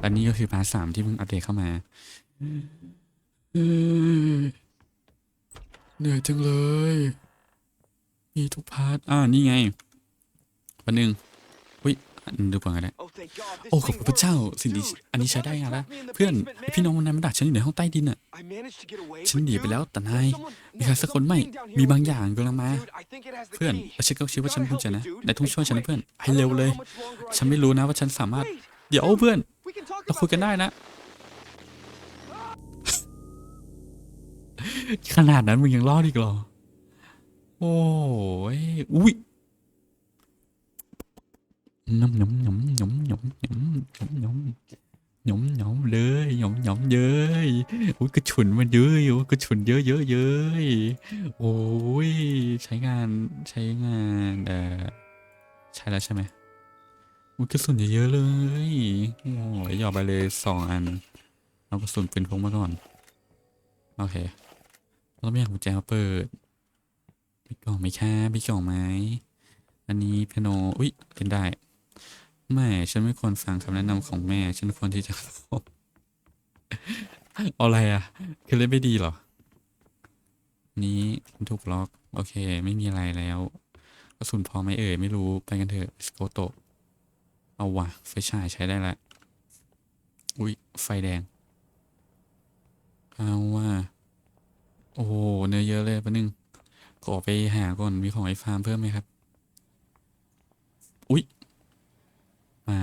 และนี่ก็คือพาร์ทสามที่เพิ่งอัปเดตเข้ามาเอ้ยเหนื่อยจังเลย มีทุกพาร์ทอ่านี่ไงวันหนึ่งอุ้ยอันดูก่อนก็ได้โอ้ขอบคุณพระเจ้าสิ่งนี้อันนี้ใช้ได้งานแล้วเพื่อนไอ้พี่น้องมันนั้นมันดักฉันอยู่ในห้องใต้ดินอะฉันหนีไปแล้วแต่นายมีใครสักคนไหมมีบางอย่างกำลังมา เพื่อนแล้วฉันก็คิดว่าฉันควรจะนะนายต้องช่วยฉันนะเพื่อนให้เร็วเลย ฉันไม่รู้นะว่าฉันสามารถ เดี๋ยวเพื่อนเราคุยกันได้นะ ขนาดนั้นมึงยังรอดอีกเหรอ โอ้ยอุ้ยน้ำน้ำน้ำน้ำน้ำน้ำน้ำน้ำน้ำน้ำเลยน้ำน้ำเย้ยอุ้ยกระฉุนมันเยอะโอ้ยกระฉุนเยอะเยอะเย้ยโอ้ยใช้งานใช้งานเอ่อใช่แล้วใช่ไหม อุ้ยกระสุนเยอะๆเลยโอ้ยหยอดไปเลยสองอัน เอากระสุนปืนพกมาก่อน โอเคเราไม่อยากกุญแจมาเปิดมีกล่องไหมคะมีกล่องไหมอันนี้เพโนอุ้ยเล่นได้ไม่ฉันไม่ควรฟังคำแนะนำของแม่ ฉันควรที่จะเอาอะไรอะ คือเล่นไม่ดีเหรอ นี้ถูกล็อก โอเค ไม่มีอะไรแล้วกระสุนพอไหมเอ่ย ไม่รู้ ไปกันเถอะสโกโต เอาว่ะไฟฉายใช้ได้ละอุ๊ยไฟแดงเอาว่ะโอ้โหเนื้อเยอะเลยปะนึงขอไปหาก่อนมีของไอ้ฟาร์มเพิ่มไหมครับ อุ๊ยมา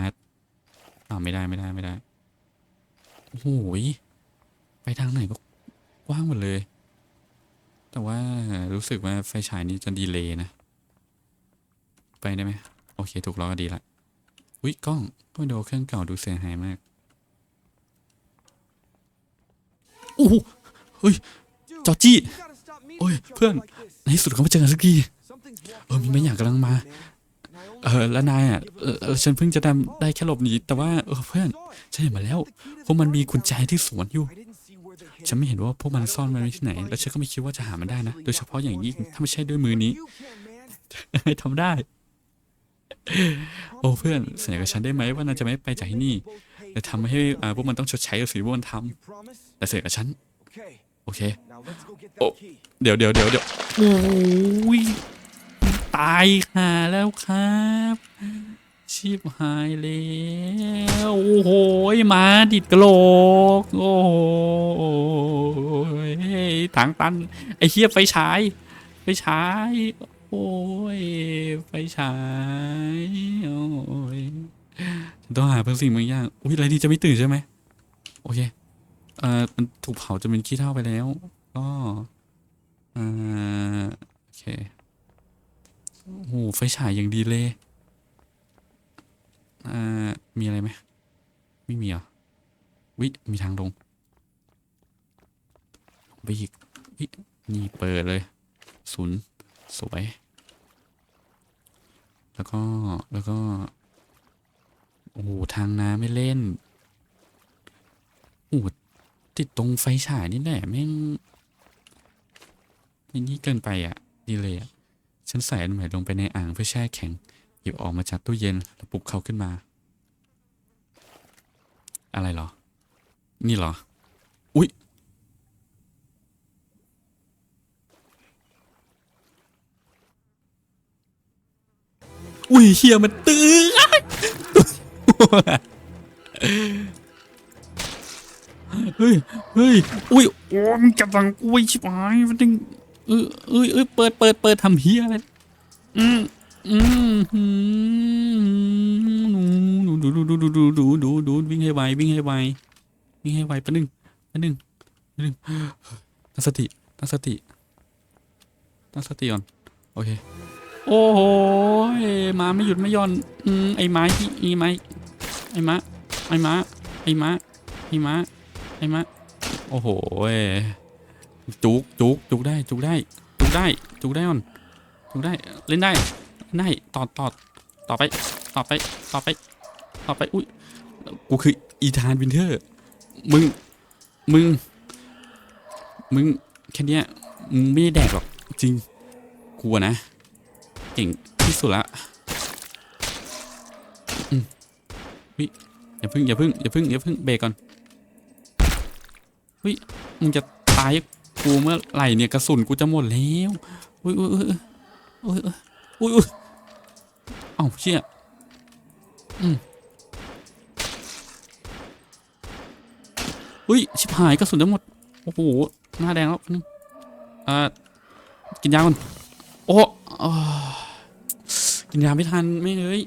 อ่าไม่ได้ไม่ได้ไม่ได้โอ้โหยไปทางไหนก็กว้างหมดเลย แต่ว่ารู้สึกว่าไฟฉายนี้จะดีเลยนะ ไปได้ไหมโอเค ถูกแล้วก็ดีละ อุ้ยกล้องก็ดูเครื่องเก่าดูเสียหายมากโอ้โหเฮ้ยจอจี้โอ้ยเพื่อนในที่สุดก็มาเจอกันสักทีเออมีบางอย่างกำลังมา เออแล้วนายอะเออฉันเพิ่งจะทำได้แค่หลบหนีแต่ว่าเออเพื่อนฉันเห็นมาแล้วพวกมันมีกุญแจที่สวนอยู่ฉันไม่เห็นว่าพวกมันซ่อนมันไว้ที่ไหน แล้วฉันก็ไม่คิดว่าจะหามันได้นะ โดยเฉพาะอย่างยิ่งถ้าไม่ใช่ด้วยมือนี้ให้ทำได้ โอ้เพื่อนสัญญากับฉันได้ไหมว่านายจะไม่ไปจากที่นี่แต่ทำให้พวกมันต้องชดใช้กับสิ่งที่พวกมันทำแต่สัญญากับฉันโอเคโอ้เดี๋ยวเดี๋ยวเดี๋ยวเดี๋ยวโอ้ยตายค่ะแล้วครับชีพหายแล้วโอ้โหมาดิดกระโหลกโอ้โหถังตันไอ้เฮียไฟฉายไฟฉาย โอ้ยไฟฉายโอ้ยฉันต้องหาเพื่อสิ่งบางอย่างอุ้ยอะไรนี่จะไม่ตื่นใช่ไหมโอเคเอ่อมันถูกเผาจนเป็นขี้เถ้าไปแล้ว ก็เอ่อโอเคโอ้โหไฟฉายอย่างดีเลยอ่ามีอะไรไหมไม่มีเหรอวิมีทางลงลงไปอีกวินี่เปิดเลยศูนย์ สวย แล้วก็แล้วก็ โอ้โหทางน้ำไม่เล่นโอ้โหติดตรงไฟฉายนี่แหละแม่งนี่เกินไปอะ ดีเลยอะ ฉันใส่อันใหม่ลงไปในอ่างเพื่อแช่แข็ง หยิบออกมาจากตู้เย็นแล้วปลุกเขาขึ้นมา อะไรเหรอ นี่เหรอ อุ๊ย อุ้ยเฮียมันตื้อเฮ้ยเฮ้ยอุ้ยโอ้มึงจะฟังกูไอ้ชิบหายมันตึงเออเอ้ยเอ้ยเปิดเปิดเปิดทำเฮียอะไรอืมอืมอืมดูดูดูดูดูดูดูดูวิ่งให้ไววิ่งให้ไววิ่งให้ไวแปะหนึ่งปะหนึ่งปะหนึ่งตั้งสติตั้งสติตั้งสติก่อนโอเค โอ้โหมาไม่หยุดไม่ย่อนอืมไอ้ไม้ที่ไอ้ไม้ไอ้ม้าไอ้ม้าไอ้ม้าไอ้ม้าไอ้ม้าโอ้โหจุกจุกจุกได้จุกได้จุกได้จุกได้ออนจุกได้เล่นได้ได้ต่อต่อต่อไปต่อไปต่อไปต่อไปอุ้ยกูคืออีธานวินเทอร์ มึงมึง มึงแค่เนี้ยมึงไม่ได้แดกหรอกจริงกูอะนะ เก่งที่สุดละอืมวิอย่าพึ่งอย่าพึ่งอย่าพึ่งอย่าพึ่งเบรกก่อนเฮ้ยมึงจะตายกูเมื่อไหร่เนี่ยกระสุนกูจะหมดแล้วอุ้ยอุ้ยอุ้ยอุ้ยอุ้ยอุ้ยเอ้าเชี่ยอืมอุ้ยชิบหายกระสุนจะหมดโอ้โหหน้าแดงแล้วนึงอ่ากินยาก่อนโอ้ กินยาไม่ทันไม่เลย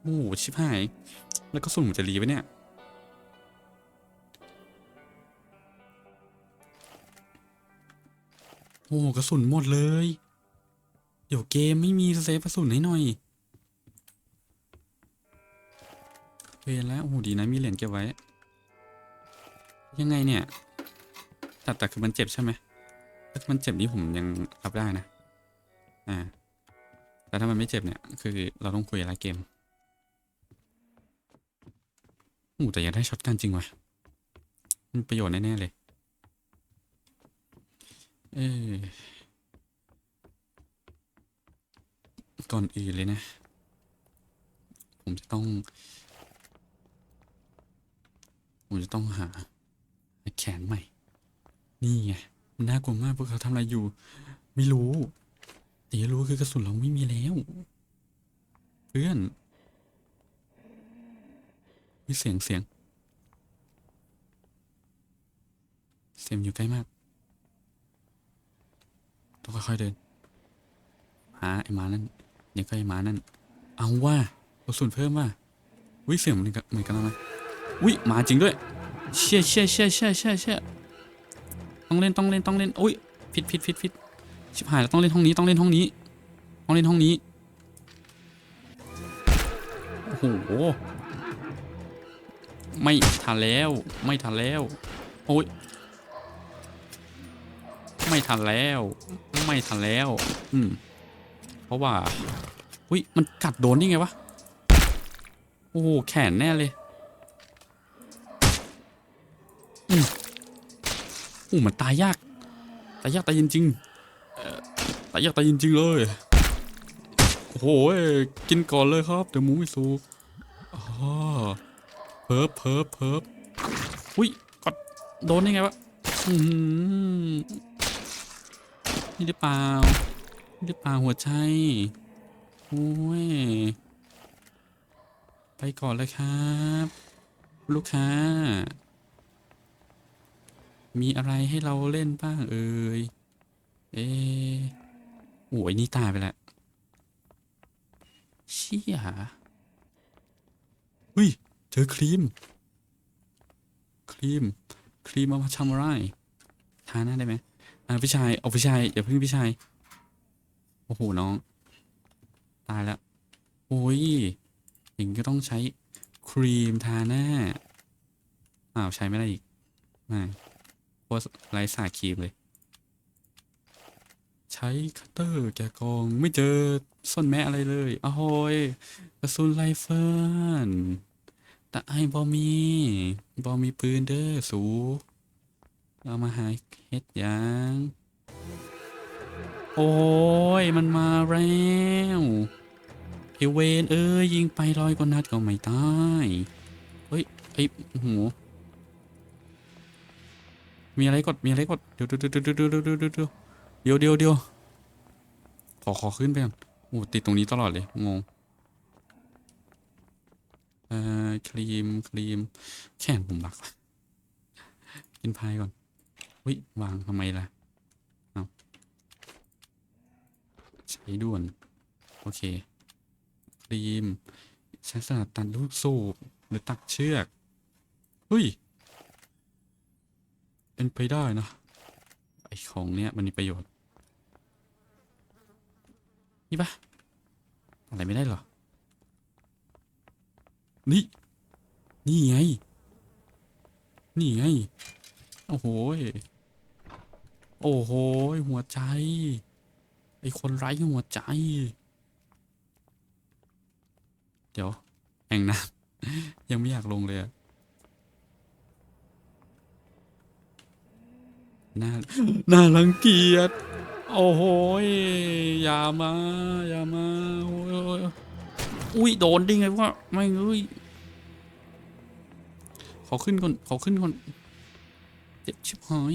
โอ้โหชิบหาย แล้วก็สุ่มจะรีไปเนี่ย โอ้โหกระสุนหมดเลย เดี๋ยวเกมไม่มีเซฟกระสุนให้หน่อยเวรแล้ว โอ้ดีนะมีเหรียญเก็บไว้ ยังไงเนี่ยแต่แต่คือมันเจ็บใช่ไหมถ้ามันเจ็บนี่ผมยังรับได้นะ อ่า แต่ถ้ามันไม่เจ็บเนี่ย คือเราต้องคุยอะไรเกมโอ้แต่อยากได้ช็อตกันจริงว่ะมันประโยชน์แน่ ๆ เลย เออก่อนอื่นเลยนะ ผมจะต้อง ผมจะต้องหาแขนใหม่ นี่ไง มันน่ากลัวมากพวกเขาทำอะไรอยู่ ไม่รู้ แต่ที่รู้คือกระสุนเราไม่มีแล้ว เพื่อน มีเสียงเสียง เสียงอยู่ใกล้มาก ต้องค่อยๆเดิน หาไอ้หมานั่นเดี๋ยวก็ไอ้หมานั่น เอาว่ากระสุนเพิ่มว่าวิเสียงเหมือนกันเหมือนกันแล้วนะวิหมาจริงด้วย เชี่ยเชี่ยเชี่ยเชี่ยเชี่ยเชี่ยต้องเล่นต้องเล่นต้องเล่น อุ้ยผิดผิดผิดผิด ชิบหายแล้วต้องเล่นห้องนี้ต้องเล่นห้องนี้ต้องเล่นห้องนี้โอ้โหไม่ทันแล้วไม่ทันแล้วโอ้ยไม่ทันแล้วไม่ทันแล้ว อืมเพราะว่าอุ้ยมันกัดโดนได้ไงวะโอ้แขนแน่เลยอืมโอ้มันตายยาก ตายยากตายจริงายยากตายนจริงเลย โอ้โหกินก่อนเลยครับ เดี๋ยวหมูไม่สุกอ๋อเพิบเพิบเพิบอุ้ยกดโดนได้ไงวะอือหือนี่หรือเปล่านี่หรือเปล่าหัวใจโอ้ย ไปก่อนเลยครับ ลูกค้า มีอะไรให้เราเล่นบ้างเอ่ย เอะ โอ้ยนี่ตายไปแล้ว เชี่ยเฮ้ย เจอครีม ครีม ครีมเอามาทำอะไรทาหน้าได้ไหมอ่าพี่ชาย เอาพี่ชายอย่าเพิ่งพี่ชาย โอ้โห น้อง ตายแล้วโอ้ยอย่งก็ต้องใช้ครีมทาหน้า อ้าว ใช้ไม่ได้อีกไม่โคตรไร้สาครีมเลย ใช้คัตเตอร์แกะกองไม่เจอส้นแม้อะไรเลยอ้าวโหยกระสุนไรเฟิลแต่ไอ้บอมีบอมีปืนเด้อสูเอามาหาเฮ็ดยังโอ้ยมันมาแล้วไอเวนเอ้ยยิงไปร้อยกว่านัดก็ไม่ตายเฮ้ยไอ้โหมีอะไรกดมีอะไรกดเดี๋ยวเดี๋ยวเดี๋ยวเดี๋ยวเดี๋ยว ดี๋ยวเดี๋ยวเดี๋ยวเดียวขอขอขึ้นไปก่อนโอ้ติดตรงนี้ตลอดเลยงงเอ่อครีมครีมแขนผมรักกินพายก่อนวิวางทำไมล่ะเอาใช้ด่วน โอเค ครีม ใช้สลัดตัดลูกสูบหรือตัดเชือกเฮ้ย เป็นไปได้นะไอของเนี้ยมันมีประโยชน์ นี่ปะอะไรไม่ได้เหรอ นี่ นี่ไง นี่ไง โอ้โห โอ้โห หัวใจ ไอคนไร้หัวใจ เดี๋ยวแองน้ำยังไม่อยากลงเลยอะน่าน่ารังเกียจ โอ้โหอย่ามา อย่ามาโอ้ยโอ้ยอุ้ยโดนได้ไงวะไม่งเอ้ยขอขึ้นก่อนขอขึ้นก่อนเจ็บชิบหาย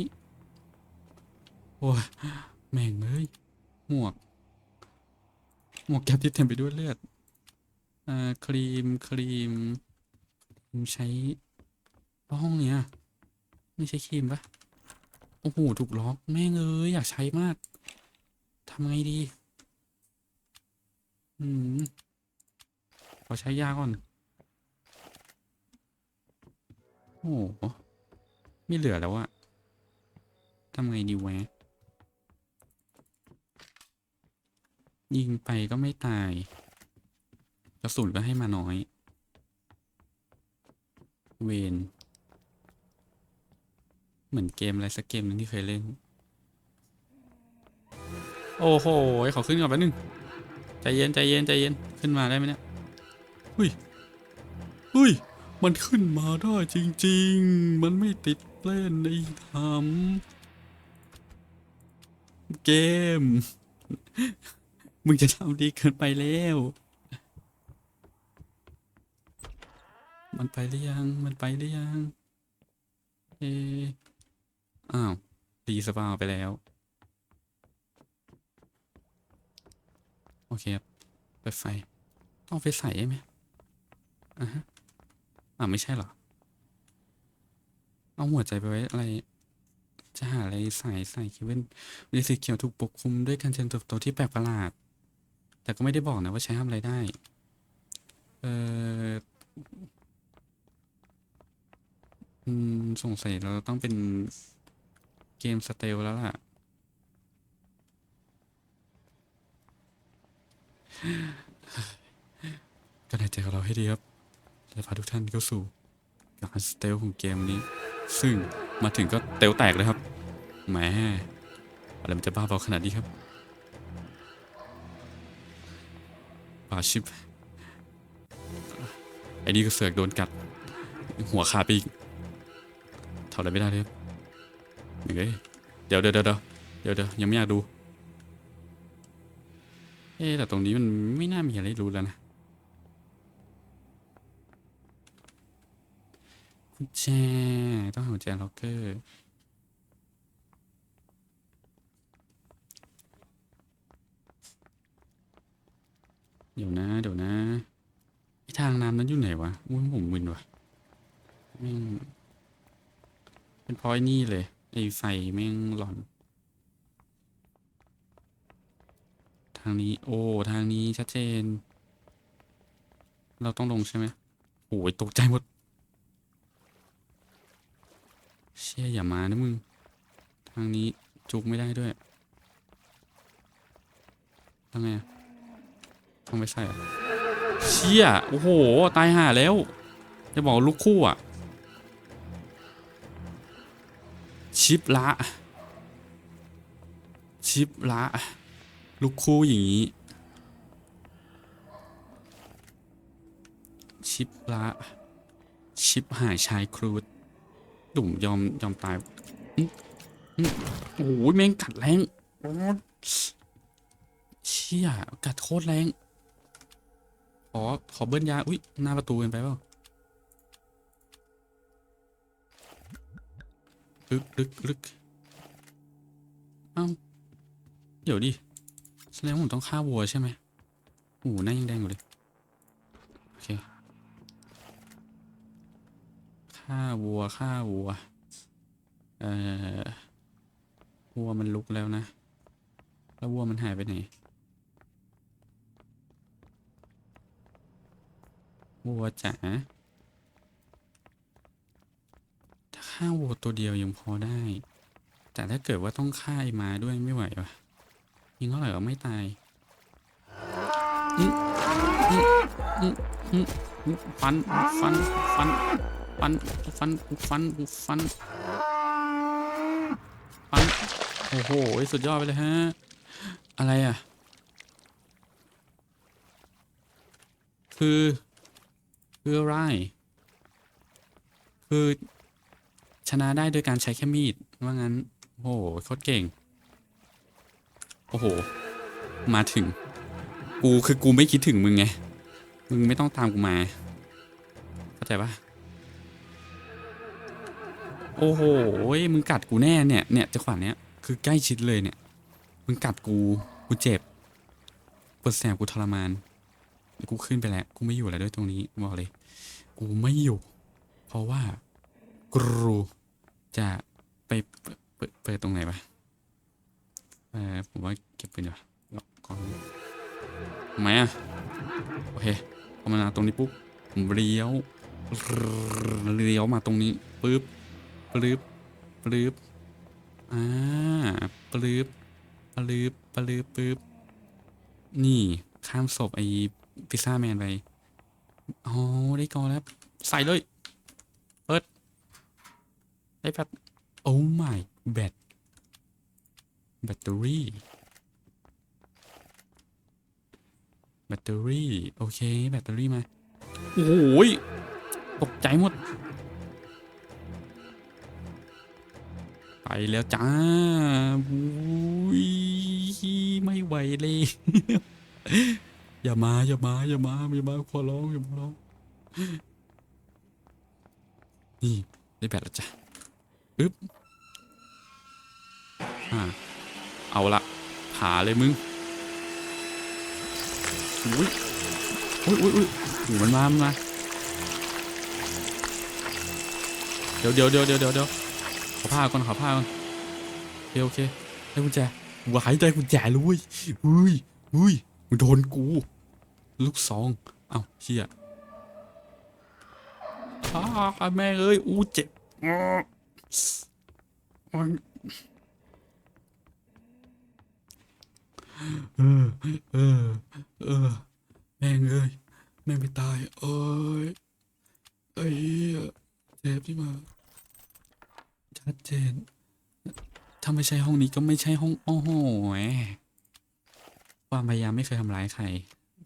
โอ้ยแม่งเอ้ยหมวกหมวกแก๊ปที่เต็มไปด้วยเลือดอ่าครีมครีมครีมใช้ห้องเนี้ยไม่ใช่ครีมปะโอ้โหถูกล็อกแม่งเอ้ยอยากใช้มาก ทำไงดี อืม ขอใช้ยาก่อน โอ้โหไม่เหลือแล้วอะทำไงดีแวะ ยิงไปก็ไม่ตายกระสุนก็ให้มาน้อย เวน เหมือนเกมอะไรสักเกมหนึงที่เคยเล่น โอ้โหขอขึ้นก่อนแป๊บนึงใจเย็นใจเย็นใจเย็นขึ้นมาได้ไหมเนี่ยเฮ้ยเฮ้ย มันขึ้นมาได้จริง ๆ มันไม่ติดเล่นในทำเกม มึงจะทำดีเกินไปแล้ว มันไปหรือยัง มันไปหรือยัง เอะอ้าวรีสปาวไปแล้ว อเคครับเปิดไฟต้องเอาไปใส่ใช่ไหมอะฮะอ่าไม่ใช่เหรอ เอาหัวใจไปไว้อะไร จะหาอะไรใส่ใส่คิดว่ามีสีเขียวถูกปกคลุมด้วยการเจริญเติบโตที่แปลกประหลาด แต่ก็ไม่ได้บอกนะว่าใช้ทำอะไรได้ เอออืมสงสัยเราต้องเป็นเกมสเตลแล้วล่ะ ก็ในใจของเราให้ดีครับและพาทุกท่านเข้าสู่การสเตลของเกมนี้ ซึ่งมาถึงก็เตลแตกเลยครับแหมอะไรมันจะบ้าบอขนาดนี้ครับปาชิปไอ้นี่ก็เสือกโดนกัด หัวขาดไปอีกทำอะไรไม่ได้เลยครับเดี๋ยวเดี๋ยวเดี๋ยวเดี๋ยวเดี๋ยวยังไม่อยากดู เอ๊แต่ตรงนี้มันไม่น่ามีอะไรรู้แล้วนะกุญแจต้องหากุญแจล็อกเกอร์เดี๋ยวนะ เดี๋ยวนะไอทางน้ำนั้นอยู่ไหนวะอุ้ยผมมึนวะแม่งเป็นพอ้นี่เลยไอไฟแม่งหลอน ทางนี้ โอ้ ทางนี้ชัดเจน เราต้องลงใช่ไหมโอ้ยตกใจหมด เชี่ยอย่ามานะมึง ทางนี้จุกไม่ได้ด้วยทำไงอะต้องไปใส่อะเชี่ย โอ้โห ตายห่าแล้ว จะบอกลูกคู่อะ ชิปละ ชิปละ ลูกคู่อย่างนี้ ชิปละชิปหายชายครูดดุ่มยอมยอมตายโอ้โหแม่งกัดแรงโอ้เชี่ยกัดโคตรแรง ขอ ขอเบิ้ลยา อุ้ยหน้าประตูกันไปเปล่าลึกลึกลึกเอ้า เดี๋ยวดิ ดงว่าผมต้องฆ่าวัวใช่ไหมโอ้โหหน้ายังแดงอยู่เลย โอเค ฆ่าวัว ฆ่าวัว เอ่อ วัวมันลุกแล้วนะ แล้ววัวมันหายไปไหน วัวจ๋า ถ้าฆ่าวัวตัวเดียวยังพอได้ แต่ถ้าเกิดว่าต้องฆ่าไอ้มาด้วยไม่ไหววะ ยิงเท่าไหร่ก็ไม่ตายฟันฟันฟันฟันฟันฟันฟันฟันโอ้โหสุดยอดไปเลยฮะ อะไรอะ คือ คืออะไร คือชนะได้โดยการใช้แค่มีด ว่างั้น โอ้โหโคตรเก่ง โอ้โห มาถึง กูคือกูไม่คิดถึงมึงไง มึงไม่ต้องตามกูมา เข้าใจปะโอ้โห มึงกัดกูแน่เนี่ย เนี่ยจังหวะเนี้ย คือใกล้ชิดเลยเนี่ย มึงกัดกู กูเจ็บปวดแสบกูทรมาน กูขึ้นไปแล้ว กูไม่อยู่แล้วด้วยตรงนี้บอกเลย กูไม่อยู่ เพราะว่ากูจะไปเปิดเปิดเปิดตรงไหนปะ เออผมว่าเก็บปืนดีกว่าล็อกก่อนทำไมอะโอเคพอมาตรงนี้ปุ๊บผมเลี้ยวเลี้ยวมาตรงนี้ปึ๊บปึ๊บปึ๊บอ่าปึ๊บปึ๊บปึ๊บปึ๊บนี่ข้ามศพไอ้พิซซ่าแมนไปอ๋อได้ก่อนแล้ว ใส่เลย เปิด ได้แบตโอ้ my แบต แบตเตอรี่ แบตเตอรี่ โอเค แบตเตอรี่มา โอ้โหยตกใจหมด ไปแล้วจ้าอุ้ยไม่ไหวเลย อย่ามา อย่ามา อย่ามา อย่ามาขอร้อง อย่ามาร้อง นี่ ได้แบตแล้วจ้ะปึ๊บอ่า เอาละหาเลยมึงอุ้ยอุ้ยอุ้ยอุ้ยหูมันมามันมาเดี๋ยวเดี๋ยวเดี๋ยวเดี๋ยวเดี๋ยวเดี๋ยวขอผ้าก่อนขอผ้าก่อนโอเคโอเคได้กุญแจวายได้กุญแจเลยเว้ยอุ้ยอุ้ยมึงโดนกู ลูกซองเอ้าเชี่ยอ้าแม่เอ้ยอู้เจ็บอ้อมัน เออ เออ เออ แม่งเอ้ยแม่งไม่ตายเอ้ยไอ้เหี้ยเจ็บที่มา ชัดเจน ถ้าไม่ใช่ห้องนี้ก็ไม่ใช่ห้องโอ้โหแหมความพยายามไม่เคยทำร้ายใคร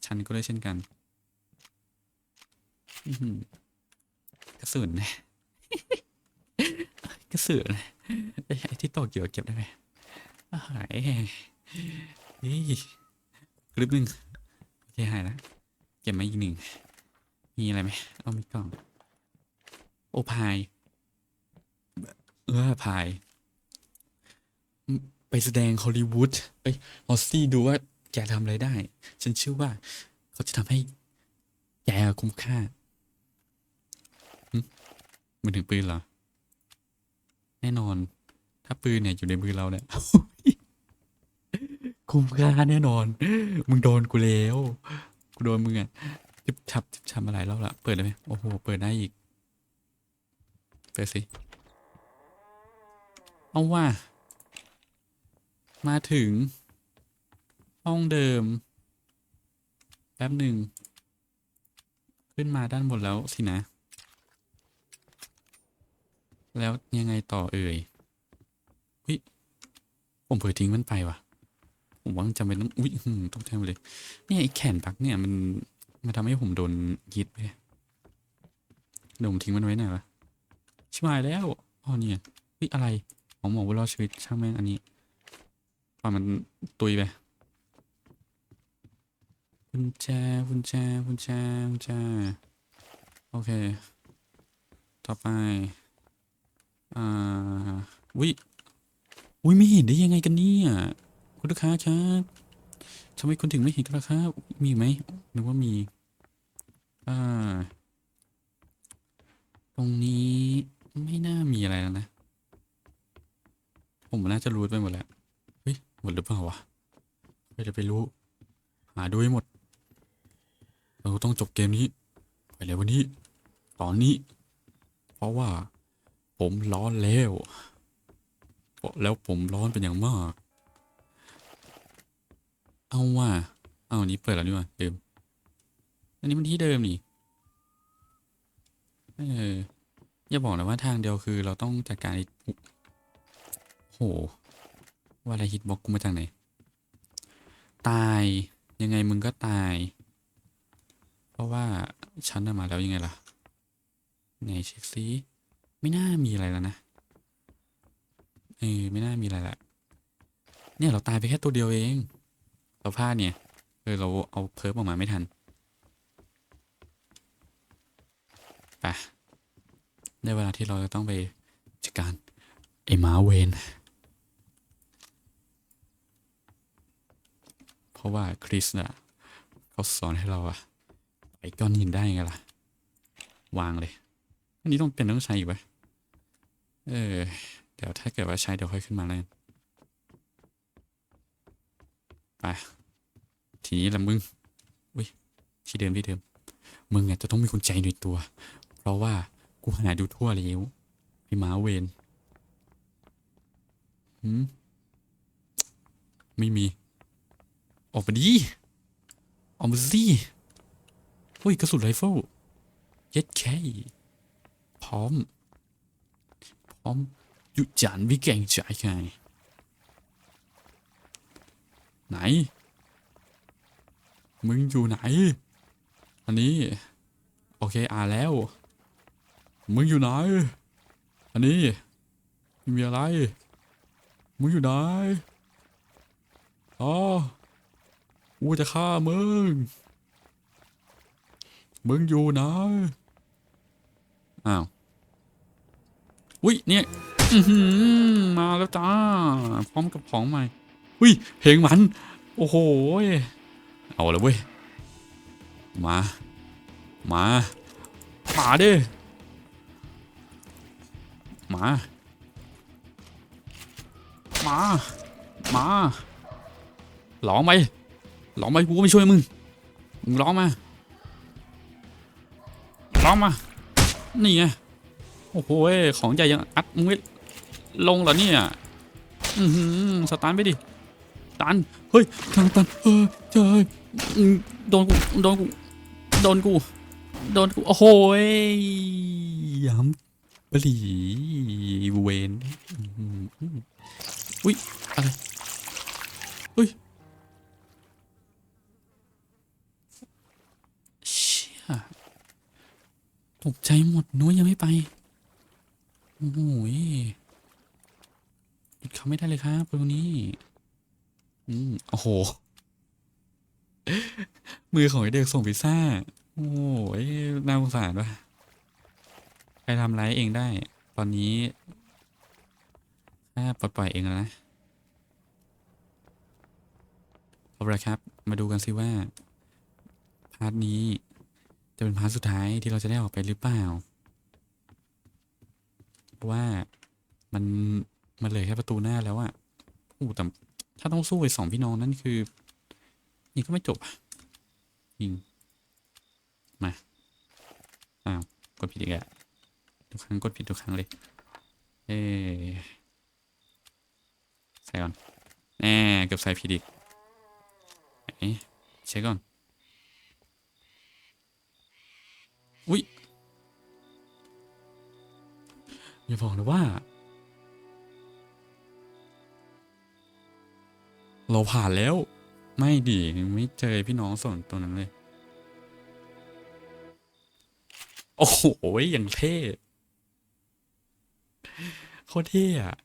ฉันก็ได้เช่นกันกระสุนนะกระสุนไอ้ไอ้ที่ตกเกี่ยวเก็บได้ไหมอ้าย นี่กริบหนึ่งโอเคหายแล้วเก็บมาอีกหนึ่งมีอะไรไหมเอามีกล่อง โอพายเออพาย ไปแสดงฮอลลีวูดเอ้ยออสซี่ดูว่าแกทำอะไรได้ ฉันเชื่อว่า เขาจะทำให้แกคุ้มค่ามันถึงปืนเหรอ แน่นอน ถ้าปืนเนี่ยอยู่ในมือเราเนี่ย คุ้มค่าแน่นอน มึงโดนกูแล้ว กูโดนมึงอะจิบฉับจิบฉับมาหลายรอบละ เปิดได้ไหมโอ้โห เปิดได้อีก เปิดสิ เอาว่า มาถึง ห้องเดิม แป๊บหนึ่ง ขึ้นมาด้านบนแล้วสินะ แล้วยังไงต่อเอ่ย วิผมเผลอทิ้งมันไปว่ะ ผมว่าจำเป็นต้องอุ้ยต้องทงเลย เนี่ยไอ้แขนปักเนี่ยมันมันทำให้ผมโดนยิดไปเดี๋ยวผมทิ้งมันไว้ไหนวะชิบหายแล้วอ๋อเนี่ยเฮ้ยอะไรหมอหมอบุรอดชีวิตช่างแม่งอันนี้ปล่อยมันตุยไปกุญแจกุญแจกุญแจกุญแจโอเค ต่อไปอ่าวิวิไม่เห็นได้ยังไงกันเนี่ย คุณลูกค้าครับทำไมคุณถึงไม่เห็นกันล่ะครับ มีไหมนึกว่ามี อ่า ตรงนี้ไม่น่ามีอะไรแล้วนะ ผมน่าจะรู้ไปหมดแล้ว เฮ้ย หมดหรือเปล่าวะไม่ได้ไปรู้ หาดูให้หมด เราต้องจบเกมนี้ ไปเลยวันนี้ ตอนนี้ เพราะว่า ผมร้อนแล้ว แล้วผมร้อนเป็นอย่างมาก เอาว่าเอาอันนี้เปิดแล้วนี่ว่าเดิม อันนี้มันที่เดิมนี่เอออย่าบอกนะว่าทางเดียวคือเราต้องจัดการไอ้โห ว่าอะไรฮิตบอกกูมาจากไหน ตายยังไงมึงก็ตาย เพราะว่าฉันมาแล้วยังไงล่ะไหนเช็คซิไม่น่ามีอะไรแล้วนะเออไม่น่ามีอะไรละเนี่ยเราตายไปแค่ตัวเดียวเอง เราพลาดเนี่ยเออเราเอาเพิร์ฟออกมาไม่ทันไปได้เวลาที่เราจะต้องไปจัดการไอ้หมาเวนเพราะว่าคริสน่ะเขาสอนให้เราอะไปก้อนหินได้ไงล่ะ วางเลย อันนี้ต้องเป็นต้องใช้อีกไหมเออ เดี๋ยวถ้าเกิดว่าใช้เดี๋ยวค่อยขึ้นมาเลย ไปทีนี้ละมึงอุ้ยที่เดิมที่เดิม มึงอะจะต้องมีกุญแจในตัว เพราะว่ากูหาดูทั่วแล้วไอ้หมาเวนหืมไม่มี ออกมาดิออกมาสิเฮ้ยกระสุนไรเฟิลเย็ดแค่พร้อม พร้อมหยุดจานวิแกงใจไง ไหน มึงอยู่ไหน อันนี้ โอเคอ่านแล้ว มึงอยู่ไหน อันนี้มีอะไร มึงอยู่ไหนอ๋อกูจะฆ่ามึง มึงอยู่ไหน อ้าว อุ้ยเนี่ยมาแล้วจ้า พร้อมกับของใหม่ อุ้ยเพลงมัน โอ้โห เอาเลยเว้ย มา มา มาเดิมา มา มาร้องไปร้องไปกูก็ไม่ช่วยมึง มึงร้องมา ร้องมา นี่ไง โอ้โห ของใหญ่ยังอัดมึงไม่ลงเหรอเนี่ย อือหือ สตาร์ทไปดิ ตันเฮ้ยทางตันเออเจอโดนกูโดนกูโดนกูโดนกูโอ้โหย้ำบลีเวนอืมอืมอุ้ยอะไรอุ้ยเชี่ยตกใจหมดนุ้ยยังไม่ไปโอ้ยหยุดเขาไม่ได้เลยครับตัวนี้ อืมโอ้โห มือของไอเด็กส่งพิซซ่า โอ้ยน่าสงสารว่ะใครทำร้ายเองได้ ตอนนี้แค่ปลดปล่อยเองแล้วนะเอาละครับ มาดูกันสิว่า พาร์ทนี้จะเป็นพาร์ทสุดท้ายที่เราจะได้ออกไปหรือเปล่า เพราะว่ามันมันเลือแค่ประตูหน้าแล้วอะโอ้แต่ ถ้าต้องสู้ไอ้สองพี่น้องนั่นคือยิงก็ไม่จบอะยิง มา อ้าว กดผิดอีกอะทุกครั้งกดผิดทุกครั้งเลย เอ๊ใส่ก่อนแน่เกือบใส่ผิดอีกไหนเช็คก่อน อุ้ยอย่าบอกนะว่า เราผ่านแล้ว ไม่ดีไม่เจอพี่น้องส่วนตัวนั้นเลย โอ้โหอย่างเท่โคตรเท่อะ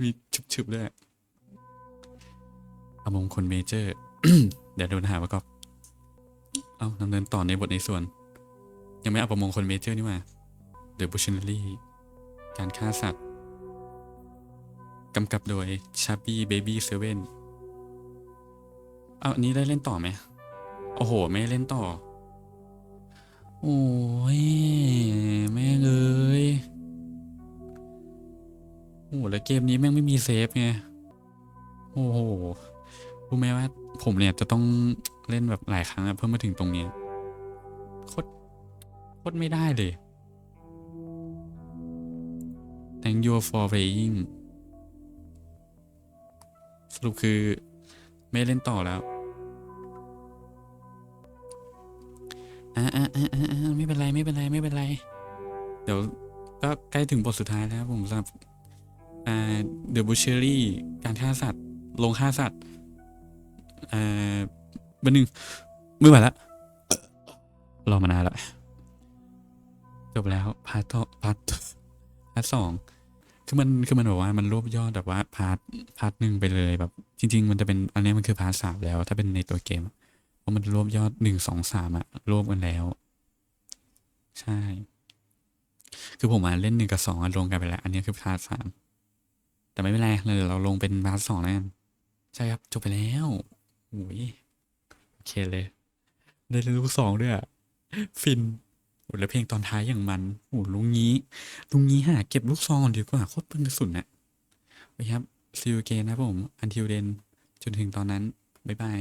มีชุบๆด้วยอมงคลเมเจอร์ เดี๋ยวโดนหาว่าก็เอาดำเนินต่อในบทในส่วน ยังไม่อาปมงคลเมเจอร์นี่มา The Bushionary การฆ่าสัตว์ กำกับโดย Chubby Baby Seven เอาอันนี้ได้เล่นต่อไหม โอ้โห ไม่เล่นต่อ โอ้ย แม่งเอ้ยโอ้โหแล้วเกมนี้แม่งไม่มีเซฟไง โอ้โหรู้ไหมว่าผมเนี่ยจะต้องเล่นแบบหลายครั้งอะเพื่อมาถึงตรงนี้โคตรโคตรไม่ได้เลย Thank you for playing รุปคือไม่เล่นต่อแล้วอ่าอ่าอ่าอ่าไม่เป็นไรไม่เป็นไรไม่เป็นไร เดี๋ยวก็ใกล้ถึงบทสุดท้ายแล้วผมสำหรับอ่า The Butchery การฆ่าสัตว์ ลงฆ่าสัตว์อ่าบันหนึ่งไม่ไหวละรอมานานละจบแล้วพาร์ทอพาร์ทพาร์ทสอง คือมันคือมันบอกว่ามันรวบยอดแบบว่าพาร์ทพาร์ทหนึ่งไปเลยแบบ จริง ๆ มันจะเป็นอันนี้มันคือพาร์ทสามแล้ว ถ้าเป็นในตัวเกมเพราะมันรวบยอดหนึ่งสองสามอะรวบกันแล้ว ใช่ คือผมอะเล่นหนึ่งกับสองอะลงกันไปแล้ว อันนี้คือพาร์ทสามแต่ไม่เป็นไรเลยเราลงเป็นพาร์ทสองแล้วกันใช่ครับจบไปแล้วโอ้ยโอเคเลย ได้เล่นลูกสองด้วยฟิน แล้วเพลงตอนท้ายอย่างมันโอ้ลุงงี้ ลุงงี้หาเก็บลูกซองดีกว่าโคตรเปลืองกระสุนอะโอเคครับซีอูเกนนะผม อันทิวเดนจนถึงตอนนั้น บ๊ายบาย